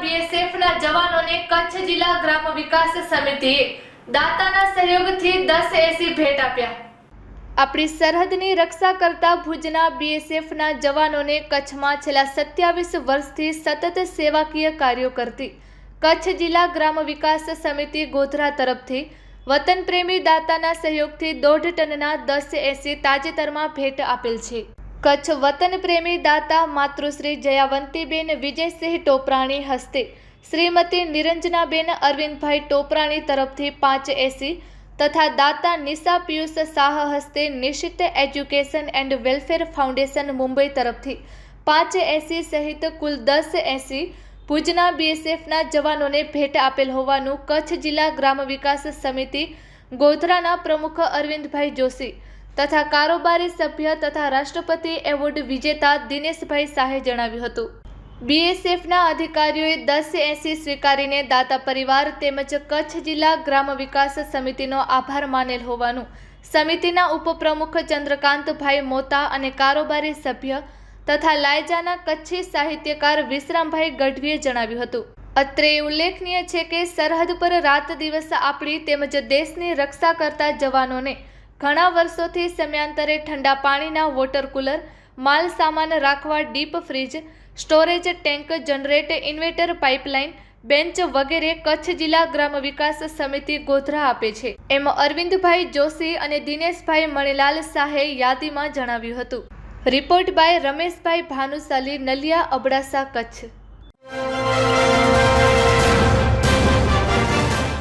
બીએસએફના જવાનોને કચ્છ જિલ્લા ગ્રામ વિકાસ સમિતિએ દાતાના સહયોગથી દસ એસી ભેટ આપ્યા. આપણી સરહદની રક્ષા કરતા ભુજના બીએસએફના જવાનોને કચ્છમાં છેલ્લા સત્યાવીસ વર્ષથી સતત સેવાકીય કાર્યો કરતી કચ્છ જિલ્લા ગ્રામ વિકાસ સમિતિ ગોધરા તરફથી વતન પ્રેમી દાતાના સહયોગથી દોઢ ટનના દસ એસી તાજેતરમાં ભેટ આપેલ છે. કચ્છ વતન પ્રેમી દાતા માતૃશ્રી જયાવંતીબેન વિજયસિંહ ટોપરાણી હસ્તે. શ્રીમતી નિરંજનાબેન અરવિંદભાઈ ટોપરાણી તરફથી પાંચ એસી તથા દાતા નિશા પિયુષ શાહ હસ્તે Nishchit education and welfare foundation Mumbai તરફથી પાંચ એસી સહિત કુલ દસ એસી ભુજના બીએસએફના જવાનોને ભેટ આપેલ હોવાનું કચ્છ જિલ્લા ગ્રામ વિકાસ સમિતિ ગોધરાના પ્રમુખ અરવિંદભાઈ જોશી તથા કારોબારી સભ્ય તથા રાષ્ટ્રપતિ એવોર્ડ વિજેતા દિનેશભાઈ શાહે જણાવ્યું હતું. બીએસએફના અધિકારીઓએ દસ એસી સ્વીકારીને દાતા પરિવાર તેમજ કચ્છ જિલ્લા ગ્રામ વિકાસ સમિતિનો આભાર માનેલ હોવાનું, સમિતિના ઉપપ્રમુખ ચંદ્રકાંતભાઈ મોતા અને કારોબારી સભ્ય તથા લાયજાના કચ્છી સાહિત્યકાર વિશ્રામભાઈ ગઢવીએ જણાવ્યું હતું. અત્રે ઉલ્લેખનીય છે કે સરહદ પર રાત દિવસ આપણી તેમજ દેશની રક્ષા કરતા જવાનોને ઘણા વર્ષોથી સમયાંતરે ઠંડા પાણીના વોટર કુલર, માલ સામાન રાખવા deep fridge, storage tank, generate inverter pipeline, bench વગેરે કચ્છ જિલ્લા ગ્રામ વિકાસ સમિતિ ગોધરા આપે છે. એમ અરવિંદભાઈ જોશી અને દિનેશભાઈ મણિલાલ શાહે યાદીમાં જણાવ્યું હતું. Report by Rameshbhai Bhanushali, Naliya Abdasa, Kutch.